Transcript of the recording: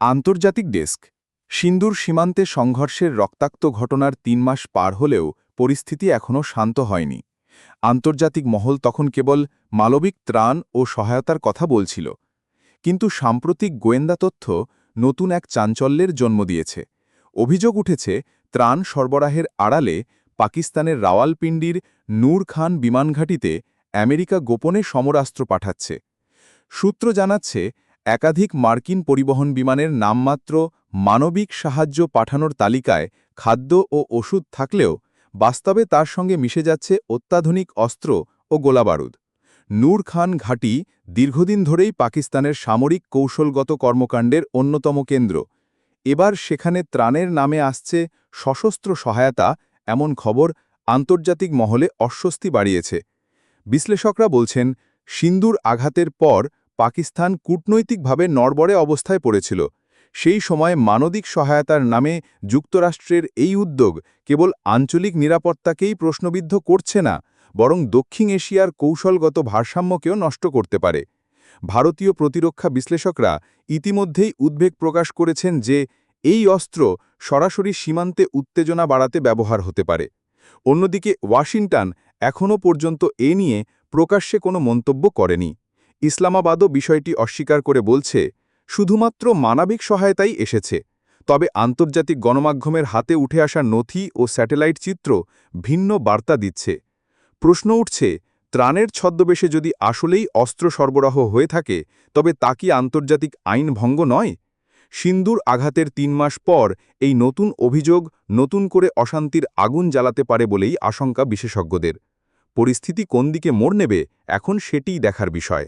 আন্তর্জাতিক ডেস্ক। সিন্দুর সীমান্তে সংঘর্ষের রক্তাক্ত ঘটনার তিন মাস পার হলেও পরিস্থিতি এখনও শান্ত হয়নি। আন্তর্জাতিক মহল তখন কেবল মানবিক ত্রাণ ও সহায়তার কথা বলছিল। কিন্তু সাম্প্রতিক গোয়েন্দা তথ্য নতুন এক চাঞ্চল্যের জন্ম দিয়েছে। অভিযোগ উঠেছে, ত্রাণ সরবরাহের আড়ালে পাকিস্তানের রাওয়ালপিন্ডির নূর খান বিমানঘাটিতে আমেরিকা গোপনে সমরাস্ত্র পাঠাচ্ছে। সূত্র জানাচ্ছে একাধিক মার্কিন পরিবহন বিমানের নামমাত্র মানবিক সাহায্য পাঠানোর তালিকায় খাদ্য ও ওষুধ থাকলেও বাস্তবে তার সঙ্গে মিশে যাচ্ছে অত্যাধুনিক অস্ত্র ও গোলাবারুদ। নূর খান ঘাঁটি দীর্ঘদিন ধরেই পাকিস্তানের সামরিক কৌশলগত কর্মকাণ্ডের অন্যতম কেন্দ্র। এবার সেখানে ত্রাণের নামে আসছে সশস্ত্র সহায়তা এমন খবর আন্তর্জাতিক মহলে অস্বস্তি বাড়িয়েছে। বিশ্লেষকরা বলছেন, সিন্দুর আঘাতের পর পাকিস্তান কূটনৈতিকভাবে নড়বড়ে অবস্থায় পড়েছিল। সেই সময় মানবিক সহায়তার নামে যুক্তরাষ্ট্রের এই উদ্যোগ কেবল আঞ্চলিক নিরাপত্তাকেই প্রশ্নবিদ্ধ করছে না, বরং দক্ষিণ এশিয়ার কৌশলগত ভারসাম্যকেও নষ্ট করতে পারে। ভারতীয় প্রতিরক্ষা বিশ্লেষকরা ইতিমধ্যেই উদ্বেগ প্রকাশ করেছেন যে এই অস্ত্র সরাসরি সীমান্তে উত্তেজনা বাড়াতে ব্যবহার হতে পারে। অন্যদিকে ওয়াশিংটন এখনও পর্যন্ত এ নিয়ে প্রকাশ্যে কোনো মন্তব্য করেনি। ইসলামাবাদও বিষয়টি অস্বীকার করে বলছে, শুধুমাত্র মানবিক সহায়তাই এসেছে। তবে আন্তর্জাতিক গণমাধ্যমের হাতে উঠে আসা নথি ও স্যাটেলাইট চিত্র ভিন্ন বার্তা দিচ্ছে। প্রশ্ন উঠছে, ত্রাণের ছদ্মবেশে যদি আসলেই অস্ত্র সরবরাহ হয়ে থাকে, তবে তা কি আন্তর্জাতিক আইন ভঙ্গ নয়? সিন্দুর আঘাতের তিন মাস পর এই নতুন অভিযোগ নতুন করে অশান্তির আগুন জ্বালাতে পারে বলেই আশঙ্কা বিশেষজ্ঞদের। পরিস্থিতি কোন দিকে মোড় নেবে, এখন সেটিই দেখার বিষয়।